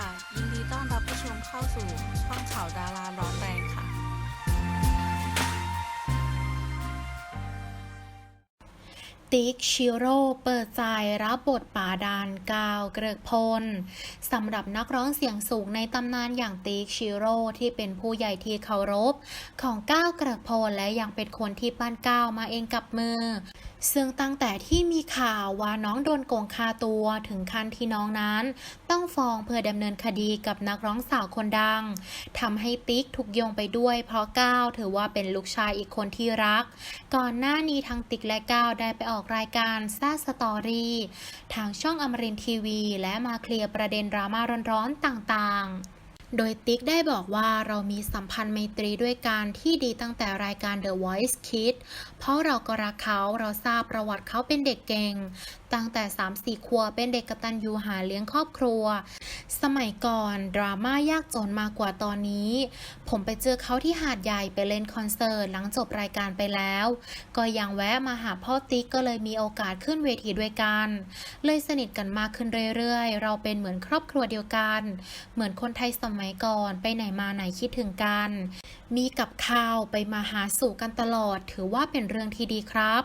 ค่ะ ยินดีต้อนรับผู้ชมเข้าสู่ช่องข่าวดาราร้อนแรงค่ะ ติ๊กชิโร่เปิดใจรับบทป่าดานกาวเกริกพลสำหรับนักร้องเสียงสูงในตำนานอย่างติ๊กชิโร่ที่เป็นผู้ใหญ่ที่เคารพ ของก้าวเกริกพลและยังเป็นคนที่ปั้นก้าวมาเองกับมือ ซึ่งตั้งแต่ที่มีข่าวว่าน้องโดนโกงคาตัวถึงขั้นที่น้องนั้น ต้องฟ้องเพื่อดำเนินคดีกับนักร้องสาวคนดังทำให้ติ๊กถูกโยงไปด้วย เพราะก้าวถือว่าเป็นลูกชายอีกคนที่รัก ก่อนหน้านี้ทั้งติ๊กและก้าวได้ไปออกรายการซ่าสตอรี่ทางช่องอมรินทีวี และมาเคลียร์ประเด็นดราม่าร้อนๆต่างๆ โดยติ๊กได้บอกว่าเรามีสัมพันธ์ไมตรีด้วยกันที่ดีตั้งแต่รายการ The Voice Kids เพราะเราก็รักเขาเราทราบประวัติเขาเป็นเด็กเก่ง ตั้งแต่ 3-4ขวบเป็นเด็กกตัญญูหาเลี้ยงครอบครัว สมัยก่อนดราม่ายากจนมากกว่าตอนนี้ ผมไปเจอเขาที่หาดใหญ่ไปเล่นคอนเสิร์ตหลังจบรายการไปแล้ว ก็ยังแวะมาหาพ่อติ๊กก็เลยมีโอกาสขึ้นเวทีด้วยกัน เลยสนิทกันมากขึ้นเรื่อยๆ เราเป็นเหมือนครอบครัวเดียวกัน เหมือนคนไทยสมัยก่อนไปไหนมาไหนคิดถึงกัน มีกับข้าวไปมาหาสู่กันตลอด ถือว่าเป็นเรื่องที่ดีครับ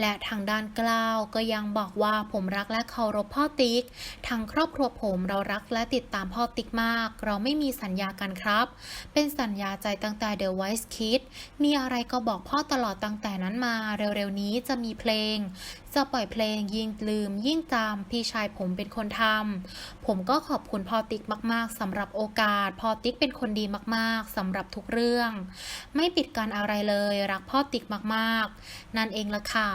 และทางด้านกล้าวก็ยังบอกว่าผมรักและเคารพพ่อติ๊กทางครอบครัวผมเรารักและติดตามพ่อติ๊กมาก เราไม่มีสัญญากันครับ เป็นสัญญาใจตั้งแต่ The Voice Kid มีอะไรก็บอกพ่อตลอดตั้งแต่นั้นมา เร็วๆนี้จะมีเพลง จะปล่อยเพลงยิ่งลืม ยิ่งจำพี่ชายผมเป็นคนทำผมก็ขอบคุณพ่อติ๊กมากๆสำหรับโอกาสพ่อติ๊กเป็นคนดีมากๆสำหรับทุกเรื่อง ไม่ปิดกันอะไรเลย รักพ่อติ๊กมากๆ นั่นเองละค่ะ